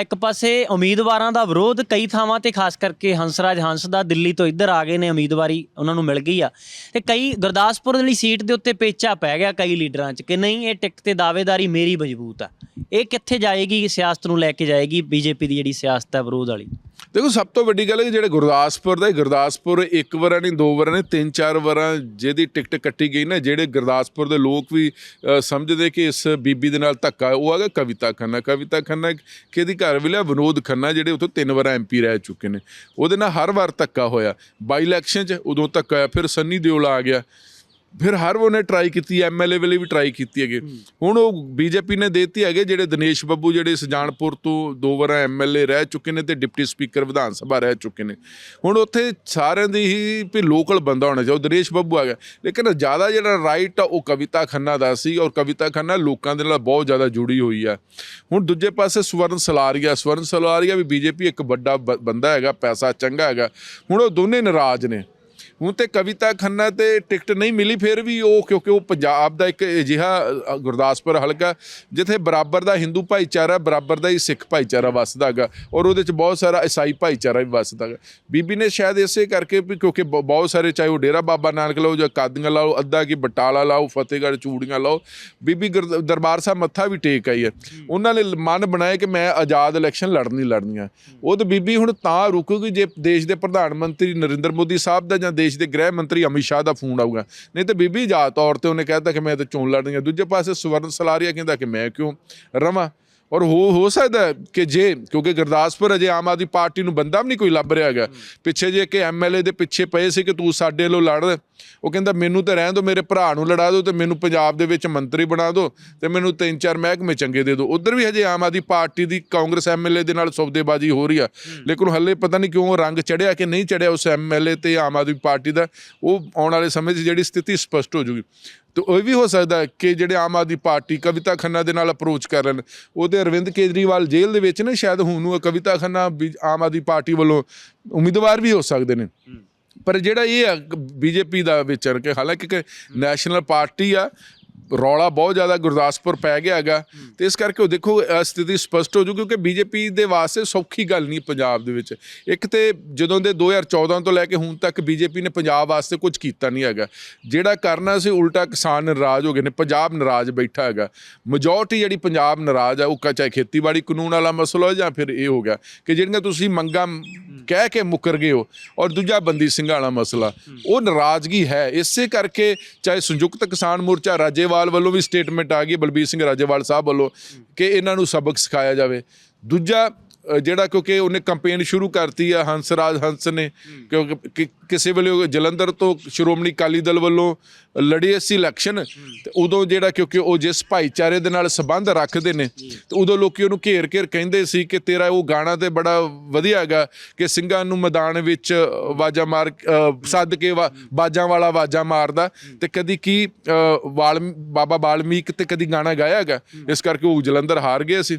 ਇੱਕ ਪਾਸੇ ਉਮੀਦਵਾਰਾਂ ਦਾ ਵਿਰੋਧ ਕਈ ਥਾਵਾਂ ਤੇ, ਖਾਸ ਕਰਕੇ ਹੰਸਰਾਜ ਹੰਸ ਦਾ ਦਿੱਲੀ ਤੋਂ ਇੱਧਰ ਆ ਗਏ ਨੇ ਉਮੀਦਵਾਰੀ, ਉਹਨਾਂ ਨੂੰ ਮਿਲ ਗਈ ਆ। ਤੇ ਕਈ ਗੁਰਦਾਸਪੁਰ ਵਾਲੀ ਸੀਟ ਦੇ ਉੱਤੇ ਪੇਚਾ ਪੈ ਗਿਆ ਕਈ ਲੀਡਰਾਂ 'ਚ ਕਿ ਨਹੀਂ, ਇਹ ਟਿਕਟ ਤੇ ਦਾਅਵੇਦਾਰੀ ਮੇਰੀ ਮਜ਼ਬੂਤ ਆ। ਇਹ ਕਿੱਥੇ ਜਾਏਗੀ, ਸਿਆਸਤ ਨੂੰ ਲੈ ਕੇ ਜਾਏਗੀ ਬੀਜੇਪੀ ਦੀ ਜਿਹੜੀ ਸਿਆਸਤ ਹੈ ਵਿਰੋਧ ਵਾਲੀ? ਦੇਖੋ ਸਭ ਤੋਂ ਵੱਡੀ ਗੱਲ ਹੈ ਕਿ ਜਿਹੜੇ ਗੁਰਦਾਸਪੁਰ ਦਾ ਗੁਰਦਾਸਪੁਰ ਇੱਕ ਵਾਰ ਨਹੀਂ ਦੋ ਵਾਰ ਨਹੀਂ ਤਿੰਨ ਚਾਰ ਵਾਰਾਂ ਜਿਹਦੀ ਟਿਕਟ ਕੱਟੀ ਗਈ ਨਾ ਜਿਹੜੇ ਗੁਰਦਾਸਪੁਰ ਦੇ ਲੋਕ ਵੀ ਸਮਝਦੇ ਕਿ ਇਸ ਬੀਬੀ ਦੇ ਨਾਲ ਧੱਕਾ ਹੈ, ਉਹ ਹੈਗਾ ਕਵਿਤਾ ਖੰਨਾ। ਕਵਿਤਾ ਖੰਨਾ ਕਿਹਦੀ ਘਰ ਵਿਲਿਆ ਵਿਨੋਦ ਖੰਨਾ ਜਿਹੜੇ ਉਥੋਂ ਤਿੰਨ ਵਾਰ ਐਮਪੀ ਰਹਿ ਚੁੱਕੇ ਨੇ। ਉਹਦੇ ਨਾਲ ਹਰ ਵਾਰ ਧੱਕਾ ਹੋਇਆ। ਬਾਈ ਇਲੈਕਸ਼ਨ 'ਚ ਉਦੋਂ ਧੱਕਾ ਹੋਇਆ ਫਿਰ ਸੰਨੀ ਦਿਓਲ ਆ ਗਿਆ। ਫਿਰ ਹਰ ਉਹਨੇ ਟਰਾਈ ਕੀਤੀ ਐਮਐਲਏ ਵੇਲੇ ਵੀ ਟਰਾਈ ਕੀਤੀ ਹੈਗੇ। ਹੁਣ ਉਹ ਬੀਜੇਪੀ ਨੇ ਦੇਤੀ ਹੈਗੇ ਜਿਹੜੇ ਦਿਨੇਸ਼ ਬੱਬੂ ਜਿਹੜੇ ਸੁਜਾਨਪੁਰ ਤੋਂ ਦੋ ਵਾਰ ਐਮਐਲਏ ਰਹਿ ਚੁੱਕੇ ਨੇ ਤੇ ਡਿਪਟੀ ਸਪੀਕਰ ਵਿਧਾਨ ਸਭਾ ਰਹਿ ਚੁੱਕੇ ਨੇ। ਹੁਣ ਉੱਥੇ ਸਾਰਿਆਂ ਦੀ ਹੀ ਵੀ ਲੋਕਲ ਬੰਦਾ ਹੋਣਾ ਚਾਹੀਦਾ ਦਿਨੇਸ਼ ਬੱਬੂ ਆ ਗਿਆ। ਲੇਕਿਨ ਜ਼ਿਆਦਾ ਜਿਹੜਾ ਰਾਈਟ ਆ ਉਹ ਕਵਿਤਾ ਖੰਨਾ ਦਾ ਸੀ ਔਰ ਕਵਿਤਾ ਖੰਨਾ ਲੋਕਾਂ ਦੇ ਨਾਲ ਬਹੁਤ ਜ਼ਿਆਦਾ ਜੁੜੀ ਹੋਈ ਆ। ਹੁਣ ਦੂਜੇ ਪਾਸੇ ਸਵਰਨ ਸਲਾਰੀਆ ਸਵਰਨ ਸਲਾਰੀਆ ਵੀ ਬੀਜੇਪੀ ਇੱਕ ਵੱਡਾ ਬੰਦਾ ਹੈਗਾ ਪੈਸਾ ਚੰਗਾ ਹੈਗਾ। ਹੁਣ ਉਹ ਦੋਨੇ ਨਾਰਾਜ਼ ਨੇ। ਹੁਣ ਤੇ ਕਵਿਤਾ ਖੰਨਾ ਤੇ ਟਿਕਟ ਨਹੀਂ ਮਿਲੀ, ਫਿਰ ਵੀ ਉਹ ਕਿਉਂਕਿ ਉਹ ਪੰਜਾਬ ਦਾ ਇੱਕ ਅਜਿਹਾ ਗੁਰਦਾਸਪੁਰ ਹਲਕਾ, ਜਿੱਥੇ ਬਰਾਬਰ ਦਾ ਹਿੰਦੂ ਭਾਈਚਾਰਾ, ਬਰਾਬਰ ਦਾ ਹੀ ਸਿੱਖ ਭਾਈਚਾਰਾ ਵੱਸਦਾ ਹੈਗਾ ਔਰ ਉਹਦੇ ਚ ਬਹੁਤ ਸਾਰਾ ਈਸਾਈ ਭਾਈਚਾਰਾ ਵੀ ਵੱਸਦਾ ਹੈਗਾ ਬੀਬੀ ਨੇ ਸ਼ਾਇਦ ਇਸੇ ਕਰਕੇ ਵੀ ਕਿਉਂਕਿ ਬ- ਬਹੁਤ ਸਾਰੇ ਚਾਹੇ ਉਹ ਡੇਰਾ ਬਾਬਾ ਨਾਨਕ ਲਾਓ ਜਾਂ ਕਾਦੀਆਂ ਲਾਓ, ਅੱਧਾ ਕੀ ਬਟਾਲਾ ਲਾਓ, ਫਤਿਹਗੜ੍ਹ ਚੂੜੀਆਂ ਲਾਓ, ਬੀਬੀ ਗੁਰਦ- ਦਰਬਾਰ ਸਾਹਿਬ ਮੱਥਾ ਵੀ ਟੇਕ ਆਈ ਹੈ। ਉਹਨਾਂ ਨੇ ਮਨ ਬਣਾਇਆ ਕਿ ਮੈਂ ਆਜ਼ਾਦ ਇਲੈਕਸ਼ਨ ਲੜਨੀ ਲੜਨੀ ਆ ਉਹ ਤਾਂ ਬੀਬੀ ਹੁਣ ਤਾਂ ਰੁਕੂਗੀ ਜੇ ਦੇਸ਼ ਦੇ ਪ੍ਰਧਾਨ ਮੰਤਰੀ ਨਰਿੰਦਰ ਮੋਦੀ ਸਾਹਿਬ ਦਾ ਜਾਂ ਦੇਸ਼ ਦੇ ਗ੍ਰਹਿ ਮੰਤਰੀ ਅਮਿਤ ਸ਼ਾਹ ਦਾ ਫੋਨ ਆਊਗਾ। ਨਹੀਂ ਤੇ ਬੀਬੀ, ਜਾ ਤੌਰ ਤੇ ਉਹਨੇ ਕਹਿਤਾ ਕਿ ਮੈਂ ਤਾਂ ਚੋਣ ਲੜਨੀ ਆ ਦੂਜੇ ਪਾਸੇ ਸਵਰਨ ਸਲਾਰੀਆ ਕਹਿੰਦਾ ਕਿ ਮੈਂ ਕਿਉਂ ਰਵਾਂ? ਔਰ ਹੋ ਹੋ ਸਕਦਾ ਕਿ ਜੇ ਕਿਉਂਕਿ ਗੁਰਦਾਸਪੁਰ ਅਜੇ ਆਮ ਆਦਮੀ ਪਾਰਟੀ ਨੂੰ ਬੰਦਾ ਵੀ ਨਹੀਂ ਕੋਈ ਲੱਭ ਰਿਹਾ ਹੈਗਾ। ਪਿੱਛੇ ਜੇ ਕਿ ਐਮਐਲਏ ਦੇ ਪਿੱਛੇ ਪਏ ਸੀ ਕਿ ਤੂੰ ਸਾਡੇ ਵੱਲੋਂ ਲੜ ਉਹ ਕਹਿੰਦਾ ਮੈਨੂੰ ਤਾਂ ਰਹਿਣ ਦਿਓ ਮੇਰੇ ਭਰਾ ਨੂੰ ਲੜਾ ਦਿਓ ਤੇ ਮੈਨੂੰ ਪੰਜਾਬ ਦੇ ਵਿੱਚ ਮੰਤਰੀ ਬਣਾ ਦਿਓ ਤੇ ਮੈਨੂੰ ਤਿੰਨ ਚਾਰ ਮਹਿਕਮੇ ਚੰਗੇ ਦੇ ਦਿਓ। ਉਧਰ ਵੀ ਹਜੇ ਆਮ ਆਦਮੀ ਪਾਰਟੀ ਦੀ ਕਾਂਗਰਸ ਐਮਐਲਏ ਦੇ ਨਾਲ ਸੌਦੇਬਾਜ਼ੀ ਹੋ ਰਹੀ ਆ। ਲੇਕਿਨ ਹੱਲੇ ਪਤਾ ਨਹੀਂ ਕਿਉਂ ਰੰਗ ਚੜਿਆ ਕਿ ਨਹੀਂ ਚੜਿਆ ਉਸ ਐਮਐਲਏ ਤੇ ਆਮ ਆਦਮੀ ਪਾਰਟੀ ਦਾ। ਉਹ ਆਉਣ ਵਾਲੇ ਸਮੇਂ 'ਚ ਜਿਹੜੀ ਸਥਿਤੀ ਸਪਸ਼ਟ ਹੋ ਜੂਗੀ। ਤੇ ਉਹ ਵੀ ਹੋ ਸਕਦਾ ਕਿ ਜਿਹੜੇ ਆਮ ਆਦਮੀ ਪਾਰਟੀ ਕਵਿਤਾ ਖੰਨਾ ਦੇ ਨਾਲ ਅਪਰੋਚ ਕਰ ਲੈਣ ਉਹਦੇ ਅਰਵਿੰਦ ਕੇਜਰੀਵਾਲ ਜੇਲ੍ਹ ਦੇ ਵਿੱਚ ਨੇ ਸ਼ਾਇਦ ਹੁਣ ਨੂੰ ਕਵਿਤਾ ਖੰਨਾ ਆਮ ਆਦਮੀ ਪਾਰਟੀ ਵੱਲੋਂ ਉਮੀਦਵਾਰ ਵੀ ਹੋ ਸਕਦੇ ਨੇ। ਪਰ ਜਿਹੜਾ ਇਹ ਆ ਬੀਜੇਪੀ ਦਾ ਵਿਚਰ ਕੇ ਹਾਲਾਂਕਿ ਕਿ ਨੈਸ਼ਨਲ ਪਾਰਟੀ ਆ ਰੌਲਾ ਬਹੁਤ ਜ਼ਿਆਦਾ ਗੁਰਦਾਸਪੁਰ ਪੈ ਗਿਆ ਹੈਗਾ। ਤੇ ਇਸ ਕਰਕੇ ਉਹ ਦੇਖੋ ਸਥਿਤੀ ਸਪਸ਼ਟ ਹੋ ਜੂ ਕਿਉਂਕਿ ਬੀਜੇਪੀ ਦੇ ਵਾਸਤੇ ਸੌਖੀ ਗੱਲ ਨਹੀਂ ਪੰਜਾਬ ਦੇ ਵਿੱਚ। ਇੱਕ ਤੇ ਜਦੋਂ ਦੇ 2014 ਤੋਂ ਲੈ ਕੇ ਹੁਣ ਤੱਕ ਬੀਜੇਪੀ ਨੇ ਪੰਜਾਬ ਵਾਸਤੇ ਕੁਝ ਕੀਤਾ ਨਹੀਂ ਹੈਗਾ। ਜਿਹੜਾ ਕਰਨਾ ਸੀ ਉਲਟਾ ਕਿਸਾਨ ਨਾਰਾਜ਼ ਹੋ ਗਏ ਨੇ ਪੰਜਾਬ ਨਾਰਾਜ਼ ਬੈਠਾ ਹੈਗਾ। ਮੈਜੋਰਟੀ ਜਿਹੜੀ ਪੰਜਾਬ ਨਾਰਾਜ਼ ਆ ਉਹ ਕਾ- ਚਾਹੇ ਖੇਤੀਬਾੜੀ ਕਾਨੂੰਨ ਵਾਲਾ ਮਸਲਾ ਜਾਂ ਫਿਰ ਇਹ ਹੋ ਗਿਆ ਕਿ ਜਿਹੜੀਆਂ ਤੁਸੀਂ ਮੰਗਾਂ ਕਹਿ ਕੇ ਮੁੱਕਰ ਗਏ ਹੋ ਔਰ ਦੂਜਾ ਬੰਦੀ ਸਿੰਘਾਂ ਵਾਲਾ ਮਸਲਾ। ਉਹ ਨਾਰਾਜ਼ਗੀ ਹੈ। ਇਸੇ ਕਰਕੇ ਚਾਹੇ ਸੰਯੁਕਤ ਕਿਸਾਨ ਮੋਰਚਾ ਰਾਜੇਵਾਲ ਵੱਲੋਂ ਵੀ ਸਟੇਟਮੈਂਟ ਆ ਗਈ, ਬਲਬੀਰ ਸਿੰਘ ਰਾਜੇਵਾਲ ਸਾਹਿਬ ਵੱਲੋਂ ਕਿ ਇਹਨਾਂ ਨੂੰ ਸਬਕ ਸਿਖਾਇਆ ਜਾਵੇ। ਦੂਜਾ ਜਿਹੜਾ ਕਿਉਂਕਿ ਉਹਨੇ ਕੰਪੇਨ ਸ਼ੁਰੂ ਕਰਤੀ ਆ, ਹੰਸਰਾਜ ਹੰਸ ਨੇ। ਕਿਉਂਕਿ ਕਿ- ਕਿਸੇ ਵੇਲੇ ਜਲੰਧਰ ਤੋਂ ਸ਼੍ਰੋਮਣੀ ਅਕਾਲੀ ਦਲ ਵੱਲੋਂ ਲੜੀ ਸੀ ਇਲੈਕਸ਼ਨ ਤੇ ਉਦੋਂ ਜਿਹੜਾ ਕਿਉਂਕਿ ਉਹ ਜਿਸ ਭਾਈਚਾਰੇ ਦੇ ਨਾਲ ਸੰਬੰਧ ਰੱਖਦੇ ਨੇ, ਤੇ ਉਦੋਂ ਲੋਕੀ ਉਹਨੂੰ ਘੇਰ ਘੇਰ ਕਹਿੰਦੇ ਸੀ ਕਿ ਤੇਰਾ ਉਹ ਗਾਣਾ ਤੇ ਬੜਾ ਵਧੀਆ ਹੈਗਾ ਕਿ ਸਿੰਘਾਂ ਨੂੰ ਮੈਦਾਨ ਵਿੱਚ ਵਾਜਾ ਮਾਰ ਸੱਦ ਕੇ ਵਾ- ਬਾਜਾਂ ਵਾਲਾ ਵਾਜਾ ਮਾਰਦਾ। ਤੇ ਕਦੀ ਕੀ ਵਾਲ ਬਾਬਾ ਬਾਲਮੀਕ ਤੇ ਕਦੀ ਗਾਣਾ ਗਾਇਆ ਹੈਗਾ, ਇਸ ਕਰਕੇ ਉਹ ਜਲੰਧਰ ਹਾਰ ਗਏ ਸੀ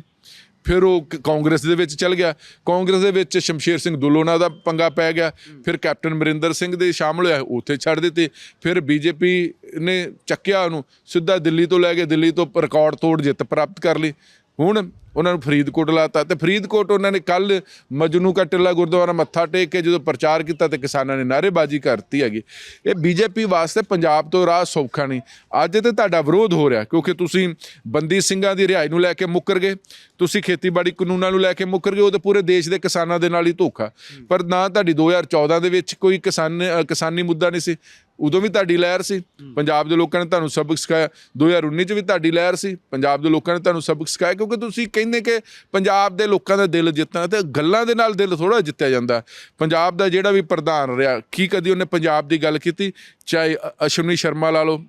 ਫਿਰ ਉਹ ਕ- ਕਾਂਗਰਸ ਦੇ ਵਿੱਚ ਚਲ ਗਿਆ। ਕਾਂਗਰਸ ਦੇ ਵਿੱਚ ਸ਼ਮਸ਼ੇਰ ਸਿੰਘ ਦੁੱਲੋਨਾ ਦਾ ਪੰਗਾ ਪੈ ਗਿਆ। ਫਿਰ ਕੈਪਟਨ ਅਮਰਿੰਦਰ ਸਿੰਘ ਦੇ ਸ਼ਾਮਲ ਹੋਇਆ, ਉੱਥੇ ਛੱਡ ਦਿੱਤੇ। ਫਿਰ ਬੀਜੇਪੀ ਨੇ ਚੱਕਿਆ ਉਹਨੂੰ। ਸਿੱਧਾ ਦਿੱਲੀ ਤੋਂ ਲੈ ਕੇ ਦਿੱਲੀ ਤੋਂ ਰਿਕਾਰਡ ਤੋੜ ਜਿੱਤ ਪ੍ਰਾਪਤ ਕਰ ਲਈ। ਹੁਣ ਉਹਨਾਂ ਨੂੰ ਫਰੀਦਕੋਟ ਲਾਤਾ ਤੇ ਫਰੀਦਕੋਟ ਉਹਨਾਂ ਨੇ ਕੱਲ ਮਜਨੂ ਕਾ ਟਿੱਲਾ ਗੁਰਦੁਆਰਾ ਮੱਥਾ ਟੇਕ ਕੇ ਜਦੋਂ ਪ੍ਰਚਾਰ ਕੀਤਾ ਤੇ ਕਿਸਾਨਾਂ ਨੇ ਨਾਅਰੇਬਾਜ਼ੀ ਕਰਤੀ ਹੈਗੀ। ਇਹ ਬੀਜੇਪੀ ਵਾਸਤੇ ਪੰਜਾਬ ਤੋਂ ਰਾਹ ਸੌਖਾ ਨਹੀਂ। ਅੱਜ ਤੇ ਤੁਹਾਡਾ ਵਿਰੋਧ ਹੋ ਰਿਹਾ ਕਿਉਂਕਿ ਤੁਸੀਂ ਬੰਦੀ ਸਿੰਘਾਂ ਦੀ ਰਿਹਾਈ ਨੂੰ ਲੈ ਕੇ ਮੁੱਕਰ ਗਏ। ਤੁਸੀਂ ਖੇਤੀਬਾੜੀ ਕਾਨੂੰਨਾਂ ਨੂੰ ਲੈ ਕੇ ਮੁੱਕਰ ਗਏ, ਉਹ ਤਾਂ ਪੂਰੇ ਦੇਸ਼ ਦੇ ਕਿਸਾਨਾਂ ਦੇ ਨਾਲ ਹੀ ਧੋਖਾ। ਪਰ ਨਾ ਤੁਹਾਡੀ 2014 ਦੇ ਵਿੱਚ ਕੋਈ ਕਿਸਾਨ, ਕਿਸਾਨੀ ਮੁੱਦਾ ਨਹੀਂ ਸੀ। ਉਦੋਂ ਵੀ ਤੁਹਾਡੀ ਲਹਿਰ ਸੀ। ਪੰਜਾਬ ਦੇ ਲੋਕਾਂ ਨੇ ਤੁਹਾਨੂੰ ਸਬਕ ਸਿਖਾਇਆ। 2019 ਚ ਵੀ ਤੁਹਾਡੀ ਲਹਿਰ ਸੀ। ਪੰਜਾਬ ਦੇ ਲੋਕਾਂ ਨੇ ਤੁਹਾਨੂੰ ਸਬਕ ਸਿਖਾਇਆ ਕਿਉਂਕਿ ਤੁਸੀਂ ਕਹਿੰਦੇ ਕਿ ਪੰਜਾਬ ਦੇ ਲੋਕਾਂ ਦਾ ਦਿਲ ਜਿੱਤਣਾ ਤੇ ਗੱਲਾਂ ਦੇ ਨਾਲ ਦਿਲ ਥੋੜਾ ਜਿੱਤਿਆ ਜਾਂਦਾ। ਪੰਜਾਬ ਦਾ ਜਿਹੜਾ ਵੀ ਪ੍ਰਧਾਨ ਰਿਹਾ, ਕੀ ਕਦੀ ਉਹਨੇ ਪੰਜਾਬ ਦੀ ਗੱਲ ਕੀਤੀ? ਚਾਹੇ ਅ- ਅਸ਼ਵਨੀ ਸ਼ਰਮਾ ਲਾ ਲਓ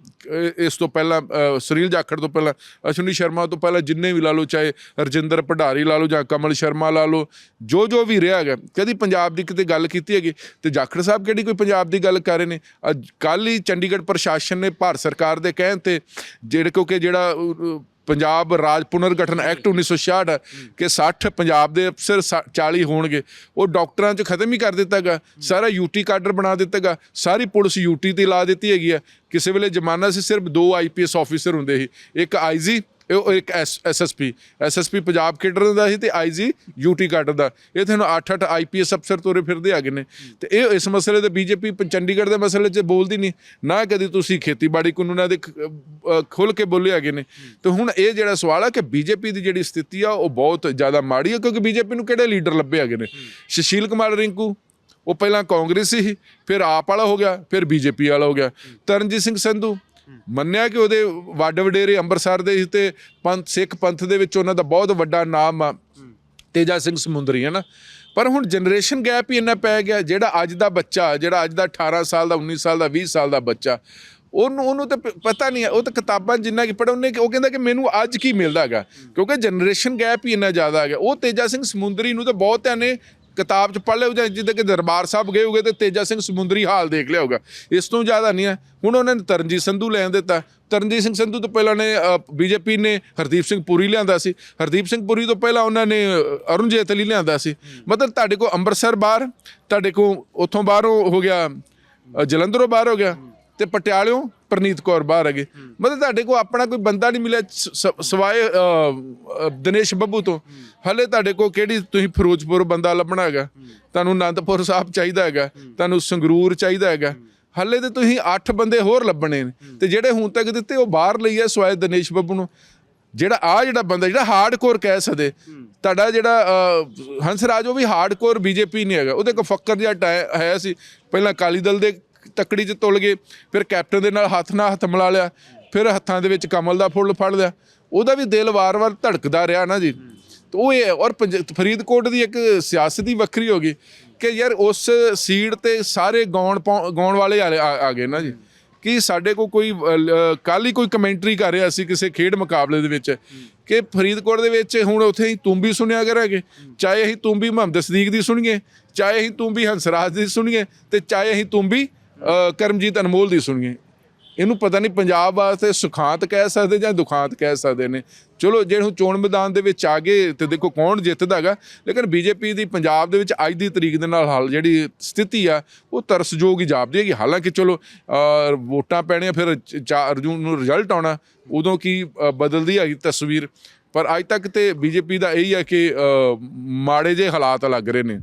ਇਸ ਤੋਂ ਪਹਿਲਾਂ ਸੁਨੀਲ ਜਾਖੜ ਤੋਂ ਪਹਿਲਾਂ, ਅਸ਼ਵਨੀ ਸ਼ਰਮਾ ਤੋਂ ਪਹਿਲਾਂ ਜਿੰਨੇ ਵੀ ਲਾ ਲਓ, ਚਾਹੇ ਰਜਿੰਦਰ ਭੰਡਾਰੀ ਲਾ ਲਓ ਜਾਂ ਕਮਲ ਸ਼ਰਮਾ ਲਾ ਲਓ, ਜੋ ਜੋ ਵੀ ਰਿਹਾ ਹੈਗਾ, ਕਦੀ ਪੰਜਾਬ ਦੀ ਕਿਤੇ ਗੱਲ ਕੀਤੀ ਹੈਗੀ? ਤੇ ਜਾਖੜ ਸਾਹਿਬ ਕਿਹੜੀ ਕੋਈ ਪੰਜਾਬ ਦੀ ਗੱਲ ਕਰ ਰਹੇ ਨੇ? ਅੱਜ ਕੱਲ ਹੀ ਚੰਡੀਗੜ੍ਹ ਪ੍ਰਸ਼ਾਸਨ ਨੇ ਭਾਰਤ ਸਰਕਾਰ ਦੇ ਕਹਿਣ ਤੇ, ਜਿਹੜੇ ਕਿਉਂਕਿ ਜਿਹੜਾ ਪੰਜਾਬ ਰਾਜ ਪੁਨਰ ਗਠਨ ਐਕਟ 1966 ਹੈ। ਕਿ 60 ਪੰਜਾਬ ਦੇ ਅਫਸਰ ਸਾ- 40 ਹੋਣਗੇ ਉਹ ਡਾਕਟਰਾਂ 'ਚ ਖਤਮ ਹੀ ਕਰ ਦਿੱਤਾਗਾ। ਸਾਰਾ ਯੂਟੀ ਕਾਡਰ ਬਣਾ ਦਿੱਤਾਗਾ। ਸਾਰੀ ਪੁਲਿਸ ਯੂਟੀ ਤੇ ਲਾ ਦਿੱਤੀ ਹੈਗੀ ਹੈ ਕਿਸੇ ਵੇਲੇ ਜ਼ਮਾਨਾ ਸੀ ਸਿਰਫ ਦੋ ਆਈਪੀਐਸ ਆਫੀਸਰ ਹੁੰਦੇ ਸੀ। ਇੱਕ ਆਈਜੀ ਉਹ ਇੱਕ ਐਸਐਸਪੀ ਐਸਐਸਪੀ ਪੰਜਾਬ ਖੇਡਰ ਦਾ ਸੀ ਤੇ ਆਈਜੀ ਯੂਟੀ ਕੱਟਦਾ ਇਹ ਤੁਹਾਨੂੰ 8-8 ਆਈਪੀਐਸ ਅਫਸਰ ਤੋਰੇ ਫਿਰਦੇ ਹੈਗੇ ਨੇ। ਤੇ ਇਹ ਇਸ ਮਸਲੇ ਤੇ ਬੀਜੇਪੀ ਚੰਡੀਗੜ੍ਹ ਦੇ ਮਸਲੇ 'ਚ ਬੋਲਦੀ ਨਹੀਂ। ਨਾ ਕਦੀ ਤੁਸੀਂ ਖੇਤੀਬਾੜੀ ਕਾਨੂੰਨਾਂ ਦੇ ਖੁੱਲ ਕੇ ਬੋਲੇ ਹੈਗੇ ਨੇ। ਤੇ ਹੁਣ ਇਹ ਜਿਹੜਾ ਸਵਾਲ ਆ ਕਿ ਬੀਜੇਪੀ ਦੀ ਜਿਹੜੀ ਸਥਿਤੀ ਆ, ਉਹ ਬਹੁਤ ਜ਼ਿਆਦਾ ਮਾੜੀ ਆ, ਕਿਉਂਕਿ ਬੀਜੇਪੀ ਨੂੰ ਕਿਹੜੇ ਲੀਡਰ ਲੱਭੇ ਹੈਗੇ ਨੇ? ਸੁਸ਼ੀਲ ਕੁਮਾਰ ਰਿੰਕੂ, ਉਹ ਪਹਿਲਾਂ ਕਾਂਗਰਸੀ ਸੀ, ਫਿਰ ਆਪ ਵਾਲਾ ਹੋ ਗਿਆ, ਫਿਰ ਬੀਜੇਪੀ ਵਾਲਾ ਹੋ ਗਿਆ। ਤਰਨਜੀਤ ਸਿੰਘ ਸੰਧੂ ਮੰਨਿਆ ਕਿ ਉਹਦੇ ਵੱਡ ਵਡੇਰੇ ਅੰਮ੍ਰਿਤਸਰ ਦੇ ਸੀ ਤੇ ਪੰਥ, ਸਿੱਖ ਪੰਥ ਦੇ ਵਿੱਚ ਉਹਨਾਂ ਦਾ ਬਹੁਤ ਵੱਡਾ ਨਾਮ ਆ। ਤੇਜਾ ਸਿੰਘ ਸਮੁੰਦਰੀ, ਹੈ ਨਾ? ਪਰ ਹੁਣ ਜਨਰੇਸ਼ਨ ਗੈਪ ਹੀ ਇੰਨਾ ਪੈ ਗਿਆ, ਜਿਹੜਾ ਅੱਜ ਦਾ ਬੱਚਾ, ਜਿਹੜਾ ਅੱਜ ਦਾ 18 ਸਾਲ ਦਾ 19 ਸਾਲ ਦਾ 20 ਸਾਲ ਦਾ ਬੱਚਾ, ਉਹਨੂੰ ਉਹਨੂੰ ਤਾਂ ਪਤਾ ਨਹੀਂ ਹੈ ਉਹ ਤਾਂ ਕਿਤਾਬਾਂ ਜਿੰਨਾ ਕਿ ਪੜ੍ਹ, ਉਹਨੇ ਉਹ ਕਹਿੰਦਾ ਕਿ ਮੈਨੂੰ ਅੱਜ ਕੀ ਮਿਲਦਾ ਹੈਗਾ? ਕਿਉਂਕਿ ਜਨਰੇਸ਼ਨ ਗੈਪ ਹੀ ਇੰਨਾ ਜ਼ਿਆਦਾ ਹੈਗਾ ਉਹ ਤੇਜਾ ਸਿੰਘ ਸਮੁੰਦਰੀ ਨੂੰ ਤਾਂ ਬਹੁਤ ਨੇ ਕਿਤਾਬ ਚ ਪੜ੍ਹ ਲਿਓ ਜਾਂ ਜਿੱਦਾਂ ਕਿ ਦਰਬਾਰ ਸਾਹਿਬ ਗਏ ਹੋਗੇ ਤੇ ਤੇਜਾ ਸਿੰਘ ਸਮੁੰਦਰੀ ਹਾਲ ਦੇਖ ਲਿਆ ਹੋਗਾ ਇਸ ਤੋਂ ਜ਼ਿਆਦਾ ਨਹੀਂ ਹੈ। ਹੁਣ ਉਹਨਾਂ ਨੇ ਤਰਨਜੀਤ ਸੰਧੂ ਲੈਣ ਦਿੱਤਾ। ਤਰਨਜੀਤ ਸਿੰਘ ਸੰਧੂ ਤੋਂ ਪਹਿਲਾਂ ਨੇ ਬੀਜੇਪੀ ਨੇ ਹਰਦੀਪ ਸਿੰਘ ਪੁਰੀ ਲਿਆਂਦਾ ਸੀ। ਹਰਦੀਪ ਸਿੰਘ ਪੁਰੀ ਤੋਂ ਪਹਿਲਾਂ ਉਹਨਾਂ ਨੇ ਅਰੁਣ ਜੇਤਲੀ ਲਿਆਂਦਾ ਸੀ। ਮਤਲਬ ਤੁਹਾਡੇ ਕੋਲ ਅੰਮ੍ਰਿਤਸਰ ਬਾਹਰ, ਤੁਹਾਡੇ ਕੋਲ ਉੱਥੋਂ ਬਾਹਰੋਂ ਹੋ ਗਿਆ ਜਲੰਧਰੋਂ ਬਾਹਰ ਹੋ ਗਿਆ। ਤੇ ਪਟਿਆਲਿਓਂ ਪ੍ਰਨੀਤ ਕੌਰ ਬਾਹਰ ਹੈਗੇ। ਮਤਲਬ ਤੁਹਾਡੇ ਕੋਲ ਆਪਣਾ ਕੋਈ ਬੰਦਾ ਨਹੀਂ ਮਿਲਿਆ ਸ- ਸਿਵਾਏ ਅ, ਅ, ਦਿਨੇਸ਼ ਬੱਬੂ ਤੋਂ। ਹਲੇ ਤੁਹਾਡੇ ਕੋਲ ਕਿਹੜੀ ਤੁਸੀਂ ਫਿਰੋਜ਼ਪੁਰ ਬੰਦਾ ਲੱਭਣਾ ਹੈਗਾ? ਤੁਹਾਨੂੰ ਆਨੰਦਪੁਰ ਸਾਹਿਬ ਚਾਹੀਦਾ ਹੈਗਾ। ਤੁਹਾਨੂੰ ਸੰਗਰੂਰ ਚਾਹੀਦਾ ਹੈਗਾ। ਹਲੇ ਤੇ ਤੁਸੀਂ 8 ਬੰਦੇ ਹੋਰ ਲੱਭਣੇ ਨੇ। ਤੇ ਜਿਹੜੇ ਹੁਣ ਤੱਕ ਦਿੱਤੇ ਉਹ ਬਾਹਰ ਲਈ ਹੈ ਸਿਵਾਏ ਦਿਨੇਸ਼ ਬੱਬੂ ਨੂੰ। ਜਿਹੜਾ ਆ ਜਿਹੜਾ ਬੰਦਾ ਜਿਹੜਾ ਹਾਰਡਕੋਰ ਕਹਿ ਸਕਦੇ ਤੁਹਾਡਾ ਜਿਹੜਾ ਅ, ਹੰਸਰਾਜ ਉਹ ਵੀ ਹਾਰਡਕੋਰ ਬੀਜੇਪੀ ਨਹੀਂ ਹੈਗਾ। ਉਹਦੇ ਕੋ ਫੱਕਰ ਜਿਹਾ ਟਾਇ- ਹੈ ਸੀ। ਪਹਿਲਾਂ ਅਕਾਲੀ ਦਲ ਦੇ ਤੱਕੜੀ 'ਚ ਤੁਲ ਗਏ, ਫਿਰ ਕੈਪਟਨ ਦੇ ਨਾਲ ਹੱਥ ਨਾਲ ਹੱਥ ਮਿਲਾ ਲਿਆ, ਫਿਰ ਹੱਥਾਂ ਦੇ ਵਿੱਚ ਕਮਲ ਦਾ ਫੁੱਲ ਫੜ ਲਿਆ। ਉਹਦਾ ਵੀ ਦਿਲ ਵਾਰ-ਵਾਰ ਧੜਕਦਾ ਰਿਹਾ ਨਾ ਜੀ। ਤੇ ਉਹ ਇਹ, ਔਰ ਪੰਜ- ਫਰੀਦਕੋਟ ਦੀ ਇੱਕ ਸਿਆਸਤ ਹੀ ਵੱਖਰੀ ਹੋ ਗਈ ਕਿ ਯਾਰ ਉਸ ਸੀਟ ਤੇ ਸਾਰੇ ਗਾਉਣ ਪਾਉ- ਗਾਉਣ ਵਾਲੇ ਆ, ਆ- ਗਏ ਨਾ ਜੀ। ਕਿ ਸਾਡੇ ਕੋ ਕੋਈ ਕੱਲ ਹੀ ਕੋਈ ਕਮੈਂਟਰੀ ਕਰ ਰਿਹਾ ਸੀ ਕਿਸੇ ਖੇਡ ਮੁਕਾਬਲੇ ਦੇ ਵਿੱਚ ਕਿ ਫਰੀਦਕੋਟ ਦੇ ਵਿੱਚ ਹੁਣ ਉੱਥੇ ਹੀ ਤੁੰਬੀ ਸੁਣਿਆ ਕਰਾਂਗੇ ਚਾਹੇ ਅਸੀਂ ਤੁੰਬੀ ਮੁਹੰਮਦ ਸਦੀਕ ਦੀ ਸੁਣੀਏ, ਚਾਹੇ ਅਸੀਂ ਤੁੰਬੀ ਹੰਸਰਾਜ ਦੀ ਸੁਣੀਏ ਤੇ ਚਾਹੇ ਅਸੀਂ ਤੁੰਬੀ ਕਰਮਜੀਤ ਅਨਮੋਲ ਦੀ ਸੁਣੀਏ। ਇਹਨੂੰ ਪਤਾ ਨਹੀਂ ਪੰਜਾਬ ਵਾਸਤੇ ਸੁਖਾਂਤ ਕਹਿ ਸਕਦੇ ਜਾਂ ਦੁਖਾਂਤ ਕਹਿ ਸਕਦੇ ਨੇ। ਚਲੋ, ਜੇ ਹੁਣ ਚੋਣ ਮੈਦਾਨ ਦੇ ਵਿੱਚ ਆ ਗਏ ਤੇ ਦੇਖੋ ਕੌਣ ਜਿੱਤਦਾ ਹੈਗਾ। ਲੇਕਿਨ ਬੀਜੇਪੀ ਦੀ ਪੰਜਾਬ ਦੇ ਵਿੱਚ ਅੱਜ ਦੀ ਤਰੀਕ ਦੇ ਨਾਲ ਹਾਲ ਜਿਹੜੀ ਸਥਿਤੀ ਆ, ਉਹ ਤਰਸਯੋਗ ਹੀ ਜਾਪਦੀ ਹੈ ਹਾਲਾਂਕਿ ਚਲੋ ਵੋਟਾਂ ਪੈਣੀਆਂ, ਫਿਰ 4 ਜੂਨ ਨੂੰ ਰਿਜ਼ਲਟ ਆਉਣਾ, ਉਦੋਂ ਕੀ ਬਦਲਦੀ ਹੈਗੀ ਤਸਵੀਰ। ਪਰ ਅੱਜ ਤੱਕ ਤੇ ਬੀਜੇਪੀ ਦਾ ਇਹੀ ਹੈ ਕਿ ਮਾੜੇ ਜਿਹੇ ਹਾਲਾਤ ਲੱਗ ਰਹੇ ਨੇ।